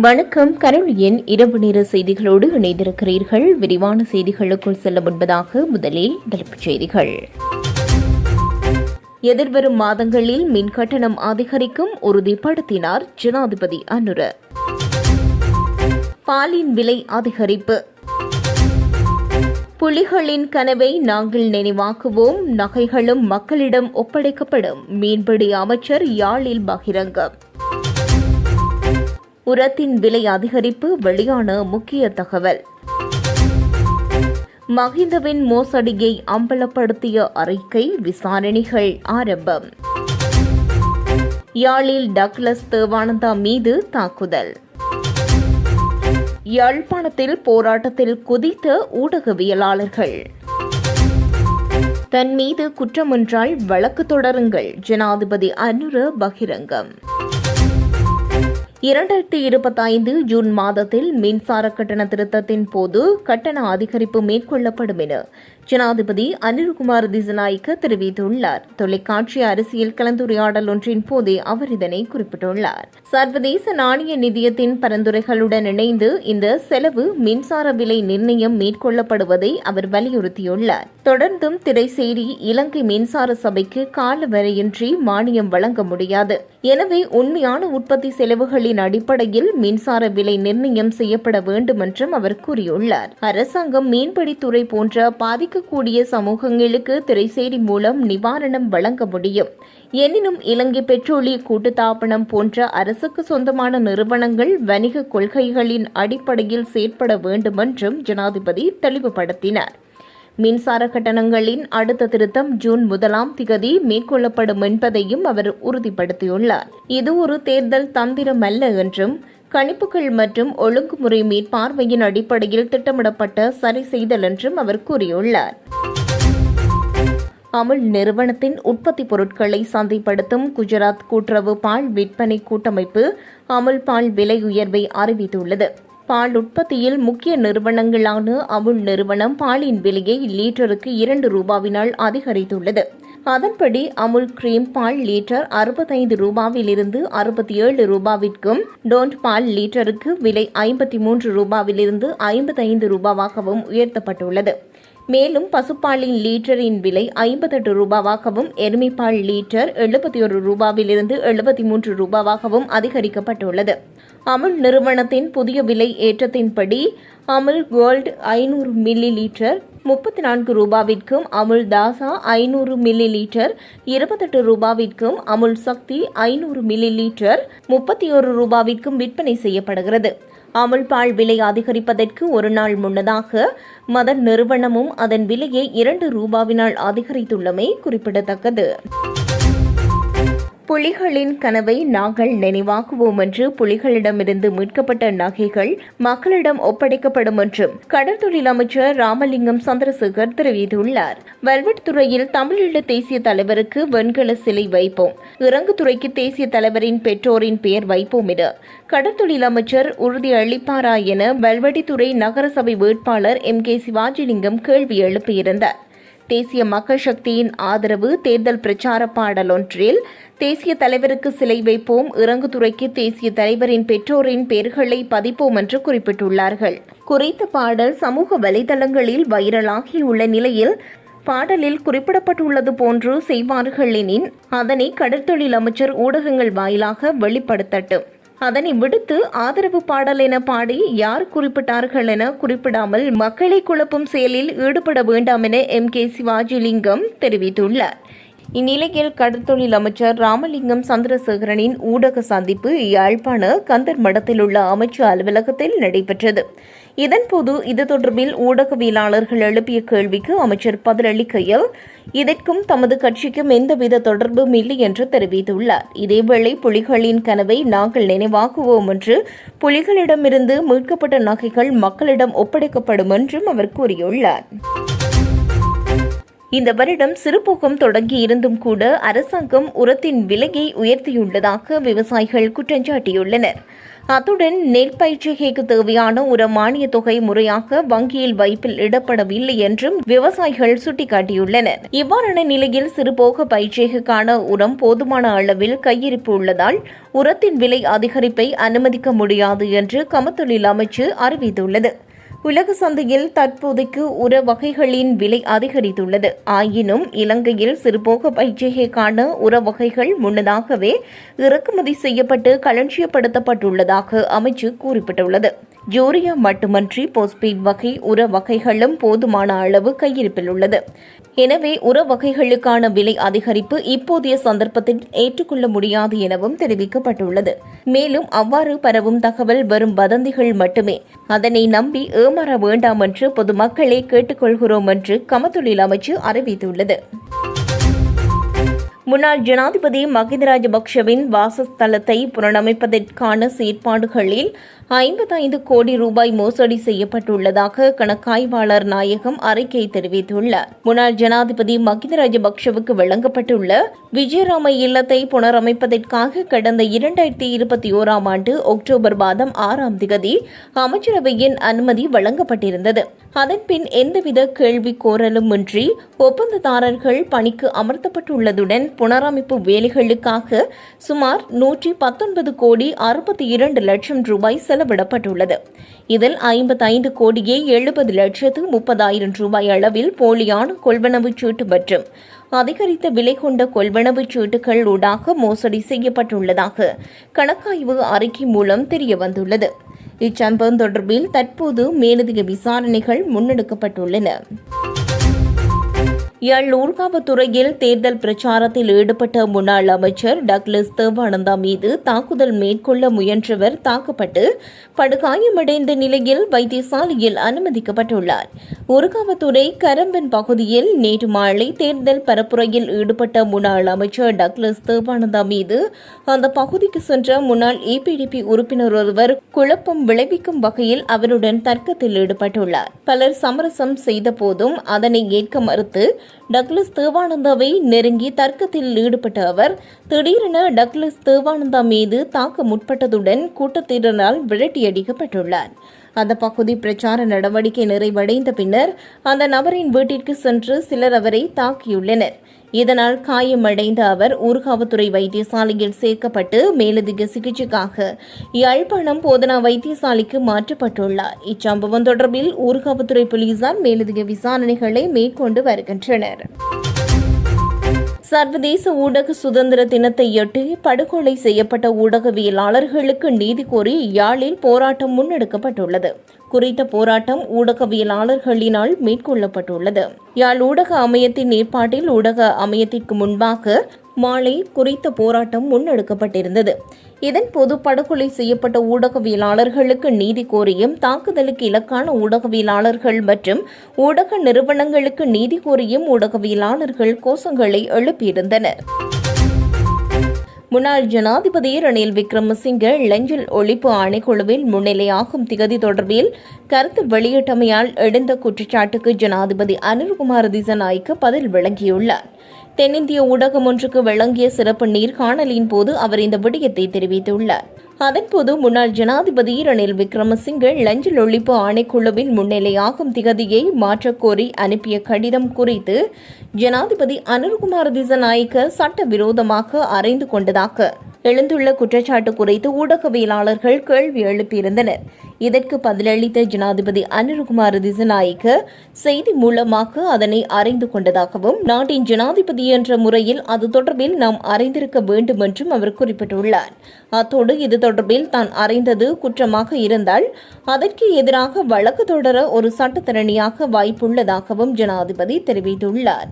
வணக்கம். கருளியின் இரவு நேர செய்திகளோடு இணைந்திருக்கிறீர்கள். விரிவான செய்திகளுக்குள் செல்ல முன்பதாக முதலில் தலைப்புச் செய்திகள். எதிர்வரும் மாதங்களில் மின் கட்டணம் அதிகரிக்கும் உறுதிப்படுத்தினார் ஜனாதிபதி அனுர. பாலின் விலை அதிகரிப்பு. புலிகளின் கனவை நாங்கள் நினைவாக்குவோம். நகைகளும் மக்களிடம் ஒப்படைக்கப்படும். மீன்பிடி அமைச்சர் யாழில் பகிரங்கம். உரத்தின் விலை அதிகரிப்பு வெளியான முக்கிய தகவல். மஹிந்தவின் மோசடியை அம்பலப்படுத்திய அறிக்கை விசாரணைகள் ஆரம்பம். யாழில் டக்ளஸ் தேவானந்தா மீது தாக்குதல். யாழ்ப்பாணத்தில் போராட்டத்தில் குதித்த ஊடகவியலாளர்கள். தன் மீது குற்றமொன்றால் வழக்கு தொடருங்கள் ஜனாதிபதி அனுர பகிரங்கம். இரண்டாயிரத்தி இருபத்தைந்து ஜூன் மாதத்தில் மின்சார கட்டண திருத்தத்தின் போது கட்டண அதிகரிப்பு மேற்கொள்ளப்படும் என ஜனாதிபதி அனில்குமார் திசநாயக்க தெரிவித்துள்ளார். தொலைக்காட்சி அரசியல் கலந்துரையாடல் ஒன்றின் போதே அவர் இதனை குறிப்பிட்டுள்ளார். சர்வதேச நாணய நிதியத்தின் பரிந்துரைகளுடன் இணைந்து இந்த செலவு மின்சார விலை நிர்ணயம் மேற்கொள்ளப்படுவதை அவர் வலியுறுத்தியுள்ளார். தொடர்ந்தும் திரைசேரி இலங்கை மின்சார சபைக்கு கால வரையின்றி மானியம் வழங்க முடியாது. எனவே உண்மையான உற்பத்தி செலவுகள் செலவுகளின் அடிப்படையில் மின்சார விலை நிர்ணயம் செய்யப்பட வேண்டும் என்றும் அவர் கூறியுள்ளார். அரசாங்கம் மீன்பிடித்துறை போன்ற பாதிக்கக்கூடிய சமூகங்களுக்கு திரைசேரி மூலம் நிவாரணம் வழங்க முடியும். எனினும் இலங்கை பெட்ரோலிய கூட்டுத்தாபனம் போன்ற அரசுக்கு சொந்தமான நிறுவனங்கள் வணிக கொள்கைகளின் அடிப்படையில் செயற்பட வேண்டும் என்றும் ஜனாதிபதி தெளிவுபடுத்தினார். மின்சார கட்டணங்களின் அடுத்த திருத்தம் ஜூன் முதலாம் திகதி மேற்கொள்ளப்படும் என்பதையும் அவர் உறுதிப்படுத்தியுள்ளார். இது ஒரு தேர்தல் தந்திரம் அல்ல என்றும் கணிப்புகள் மற்றும் ஒழுங்குமுறை மேற்பார்வையின் அடிப்படையில் திட்டமிடப்பட்ட சரி செய்தல் என்றும் அவர் கூறியுள்ளார். அமுல் நிறுவனத்தின் உற்பத்தி பொருட்களை சந்தைப்படுத்தும் குஜராத் கூட்டுறவு பால் விற்பனை கூட்டமைப்பு அமுல் பால் விலை உயர்வை அறிவித்துள்ளது. பால் உற்பத்தியில் முக்கிய நிறுவனங்களான அமுல் நிறுவனம் பாலின் விலையை லீட்டருக்கு இரண்டு ரூபாவினால் அதிகரித்துள்ளது. அதன்படி அமுல் கிரீம் பால் லீட்டர் அறுபத்தைந்து ரூபாவிலிருந்து அறுபத்தி ஏழு ரூபாவிற்கும் டோன்ட் பால் லீட்டருக்கு விலை ஐம்பத்தி மூன்று ரூபாவிலிருந்து ஐம்பத்தைந்து ரூபாவாகவும் உயர்த்தப்பட்டுள்ளது. மேலும் பசுப்பாலின் லீட்டரின் விலை ஐம்பத்தெட்டு ரூபாவாகவும் எருமைப்பால் லீட்டர் எழுபத்தி ஒரு ரூபாவிலிருந்து எழுபத்தி மூன்று ரூபாவாகவும் அதிகரிக்கப்பட்டுள்ளது. அமுல் நிறுவனத்தின் புதிய விலை ஏற்றத்தின்படி அமுல் கோல்டு ஐநூறு மில்லி லீட்டர் முப்பத்தி நான்கு ரூபாவிற்கும் அமுல் தாசா ஐநூறு மில்லி லீட்டர் இருபத்தெட்டு ரூபாவிற்கும் அமுல் சக்தி ஐநூறு மில்லி லீட்டர் முப்பத்தி ஒரு ரூபாவிற்கும் விற்பனை செய்யப்படுகிறது. அமுல் பால் விலை அதிகரிப்பதற்கு ஒரு நாள் முன்னதாக மத நிறுவனமும் அதன் விலையை இரண்டு ரூபாவினால் அதிகரித்துள்ளமை குறிப்பிடத்தக்கது. புலிகளின் கனவை நாங்கள் நினைவாக்குவோம் என்று புலிகளிடமிருந்து மீட்கப்பட்ட நகைகள் மக்களிடம் ஒப்படைக்கப்படும் என்றும் கடற்தொழில் அமைச்சர் ராமலிங்கம் சந்திரசேகர் தெரிவித்துள்ளார். வெல்வெட் துறையில் தமிழீழ தேசிய தலைவருக்கு வெண்கல சிலை வைப்போம். இறங்குத்துறைக்கு தேசிய தலைவரின் பெற்றோரின் பெயர் வைப்போம் என கடற்தொழில் அமைச்சர் உறுதி அளிப்பாரா என வல்வெட்டித்துறை நகரசபை வேட்பாளர் எம் கே சிவாஜிலிங்கம் கேள்வி எழுப்பியிருந்தார். தேசிய மக்கள் சக்தியின் ஆதரவு தேர்தல் பிரச்சார பாடல் ஒன்றில் தேசிய தலைவருக்கு சிலை வைப்போம் இறங்குதுறைக்கு தேசிய தலைவரின் பெற்றோரின் பெயர்களை பதிப்போம் என்று குறிப்பிட்டுள்ளார்கள். குறித்த பாடல் சமூக வலைதளங்களில் வைரலாகியுள்ள நிலையில் பாடலில் குறிப்பிடப்பட்டுள்ளது போன்று செய்வார்கள் எனின் அதனை கடற்தொழில் அமைச்சர் ஊடகங்கள் வாயிலாக வெளிப்படுத்தட்டும். அதனை விடுத்து ஆதரவு பாடல் என பாடி யார் குறிப்பிட்டார்கள் என குறிப்பிடாமல் மக்களை குழப்பும் செயலில் ஈடுபட வேண்டாம் என எம் கே சிவாஜிலிங்கம் தெரிவித்துள்ளார். இந்நிலையில் கடற்தொழில் அமைச்சர் ராமலிங்கம் சந்திரசேகரனின் ஊடக சந்திப்பு யாழ்ப்பாண கந்தர் மடத்தில் உள்ள அமைச்சு அலுவலகத்தில் நடைபெற்றது. இதன்போது இது தொடர்பில் ஊடகவியலாளர்கள் எழுப்பிய கேள்விக்கு அமைச்சர் பதிலளிக்கையில் இதற்கும் தமது கட்சிக்கும் எந்தவித தொடர்பும் இல்லை என்று தெரிவித்துள்ளார். இதேவேளை புலிகளின் கனவை நாங்கள் நினைவாக்குவோம் என்று புலிகளிடமிருந்து மீட்கப்பட்ட நகைகள் மக்களிடம் ஒப்படைக்கப்படும் என்றும் அவர் கூறியுள்ளார். இந்த வருடம் சிறுபோகம் தொடங்கி இருந்தும் கூட அரசாங்கம் உரத்தின் விலையை உயர்த்தியுள்ளதாக விவசாயிகள் குற்றஞ்சாட்டியுள்ளனர் அத்துடன் நெல் பயிற்சிகைக்கு தேவையான உர மானிய தொகை முறையாக வங்கியில் வைப்பில் இடப்படவில்லை என்றும் விவசாயிகள் சுட்டிக்காட்டியுள்ளனர். இவ்வாறான நிலையில் சிறுபோக பயிற்சிகைக்கான உரம் போதுமான அளவில் கையிருப்பு உள்ளதால் உரத்தின் விலை அதிகரிப்பை அனுமதிக்க முடியாது என்று கமத்தொழில் அமைச்சு அறிவித்துள்ளது. உலக சந்தையில் தற்போதைக்கு உர வகைகளின் விலை அதிகரித்துள்ளது. ஆயினும் இலங்கையில் சிறுபோக பயிற்சிகைக்கான உர வகைகள் முன்னதாகவே இறக்குமதி செய்யப்பட்டு களஞ்சியப்படுத்தப்பட்டுள்ளதாக அமைச்சு குறிப்பிட்டுள்ளது. யூரியா மட்டுமன்றி போஸ்பீட் வகை உர வகைகளும் போதுமான அளவு கையிருப்பில் உள்ளது. எனவே உர வகைகளுக்கான விலை அதிகரிப்பு இப்போதைய சந்தர்ப்பத்தில் ஏற்றுக்கொள்ள முடியாது எனவும் தெரிவிக்கப்பட்டுள்ளது. மேலும் அவ்வாறு பரவும் தகவல் வரும் வதந்திகள் மட்டுமே. அதனை நம்பி ஏமாற வேண்டாம் என்று பொதுமக்களே கேட்டுக்கொள்கிறோம் என்று கமத்தொழில் அமைச்சு அறிவித்துள்ளது. முன்னாள் ஜனாதிபதி மகிந்த ராஜபக்ஷவின் வாசஸ்தலத்தை புனரமைப்பதற்கான செயற்பாடுகளில் ஐம்பத்தைந்து கோடி ரூபாய் மோசடி செய்யப்பட்டுள்ளதாக கணக்காய்வாளர் நாயகம் அறிக்கை தெரிவித்துள்ளார். முன்னாள் ஜனாதிபதி மகிந்த ராஜபக்ஷவுக்கு வழங்கப்பட்டுள்ள விஜயராம இல்லத்தை புனரமைப்பதற்காக கடந்த இரண்டாயிரத்தி இருபத்தி ஓராம் ஆண்டு அக்டோபர் மாதம் ஆறாம் திகதி அமைச்சரவையின் அனுமதி வழங்கப்பட்டிருந்தது. அதன்பின் எந்தவித கேள்வி கோரலும் இன்றி ஒப்பந்ததாரர்கள் பணிக்கு அமர்த்தப்பட்டுள்ளதுடன் புனரமைப்பு வேலைகளுக்காக சுமார் நூற்றி பத்தொன்பது கோடி அறுபத்தி இரண்டு லட்சம் ரூபாய் செலவிடப்பட்டுள்ளது. இதில் ஐம்பத்தைந்து கோடியே எழுபது லட்சத்து முப்பதாயிரம் ரூபாய் அளவில் போலியான கொள்வனவு சீட்டு மற்றும் அதிகரித்த விலை கொண்ட கொள்வனவு சீட்டுகள் ஊடாக மோசடி செய்யப்பட்டுள்ளதாக கணக்காய்வு அறிக்கை மூலம் தெரியவந்துள்ளது. இச்சம்பவம் தொடர்பில் தற்போது மேலதிக விசாரணைகள் முன்னெடுக்கப்பட்டுள்ளன. யாழ் ஊர்காவத்துறையில் தேர்தல் பிரச்சாரத்தில் ஈடுபட்ட முன்னாள் அமைச்சர் டக்ளஸ் தேவானந்தா மீது தாக்குதல் மேற்கொள்ள முயன்றவர் தாக்கப்பட்டு படுகாயமடைந்த நிலையில் வைத்தியசாலையில் அனுமதிக்கப்பட்டுள்ளார். ஊர்காவத்துறை கரம்பன் பகுதியில் நேற்று மாலை தேர்தல் பரப்புரையில் ஈடுபட்ட முன்னாள் அமைச்சர் டக்ளஸ் தேவானந்தா மீது அந்த பகுதிக்கு சென்ற முன்னாள் ஏபிடிபி உறுப்பினர் ஒருவர் குழப்பம் விளைவிக்கும் வகையில் அவருடன் தர்க்கத்தில் ஈடுபட்டுள்ளார். பலர் சமரசம் செய்த போதும் அதனை ஏற்க மறுத்து டக்ளஸ் தேவானந்தாவை நெருங்கி தர்க்கத்தில் ஈடுபட்ட அவர் திடீரென டக்ளஸ் தேவானந்தா மீது தாக்க முற்பட்டதுடன் கூட்டத்தினரால் விரட்டியடிக்கப்பட்டுள்ளார் அந்த பகுதி பிரச்சார நடவடிக்கை நிறைவடைந்த பின்னர் அந்த நபரின் வீட்டிற்கு சென்று சிலர் அவரை தாக்கியுள்ளனர். இதனால் காயமடைந்த அவர் ஊர்காவத்துறை வைத்தியசாலையில் சேர்க்கப்பட்டு மேலதிக சிகிச்சைக்காக யாழ்ப்பாணம் போதனா வைத்தியசாலைக்கு மாற்றப்பட்டுள்ளார். இச்சம்பவம் தொடர்பில் ஊர்காவத்துறை போலீசார் மேலதிக விசாரணைகளை மேற்கொண்டு வருகின்றனர். சர்வதேச ஊடக சுதந்திர தினத்தையொட்டி படுகொலை செய்யப்பட்ட ஊடகவியலாளர்களுக்கு நீதி கோரி யாழில் போராட்டம் முன்னெடுக்கப்பட்டுள்ளது. குறித்த போராட்டம் ஊடகவியலாளர்களினால் மேற்கொள்ளப்பட்டுள்ளது. யாழ் ஊடக அமையத்தின் ஏற்பாட்டில் ஊடக அமையத்திற்கு முன்பாக மாலை குறித்த போராட்டம் முன்னெடுக்கப்பட்டிருந்தது. இதன் போது படுகொலை செய்யப்பட்ட ஊடகவியலாளர்களுக்கு நீதி கோரியும் தாக்குதலுக்கு இலக்கான ஊடகவியலாளர்கள் மற்றும் ஊடக நிறுவனங்களுக்கு நீதி கோரியும் ஊடகவியலாளர்கள் கோஷங்களை எழுப்பியிருந்தனர். முன்னாள் ஜனாதிபதி ரணில் விக்ரமசிங்க லஞ்சல் ஒழிப்பு ஆணைக்குழுவில் முன்னிலையாகும் திகதி தொடர்பில் கருத்து வெளியிட்டமையால் எழுந்த குற்றச்சாட்டுக்கு ஜனாதிபதி அனில்குமார் திசநாய்க்கு பதில் வழங்கியுள்ளார். தென்னிந்திய ஊடகம் ஒன்றுக்கு வழங்கிய சிறப்பு நேர்காணலின் போது அவர் இந்த விடயத்தை தெரிவித்துள்ளார். அதன்போது முன்னாள் ஜனாதிபதி ரணில் விக்ரமசிங்கே லஞ்ச ஒழிப்பு ஆணைக்குழுவின் முன்னிலையாகும் திகதியை மாற்றக்கோரி அனுப்பிய கடிதம் குறித்து ஜனாதிபதி அனுர்குமார் திசநாயக்க சட்டவிரோதமாக அறைந்து கொண்டதாக எழுந்துள்ள குற்றச்சாட்டு குறித்து ஊடகவியலாளர்கள் கேள்வி எழுப்பியிருந்தனர். இதற்கு பதிலளித்த ஜனாதிபதி அனிருகுமார் திசநாயக்க செய்தி மூலமாக அதனை அறிந்து கொண்டதாகவும் நாட்டின் ஜனாதிபதி என்ற முறையில் அது தொடர்பில் நாம் அறிந்திருக்க வேண்டும் என்றும் அவர் குறிப்பிட்டுள்ளார். அத்தோடு இது தொடர்பில் தான் அறிந்தது குற்றமாக இருந்தால் அதற்கு எதிராக வழக்கு தொடர ஒரு சட்டத்திறனியாக வாய்ப்புள்ளதாகவும் ஜனாதிபதி தெரிவித்துள்ளார்.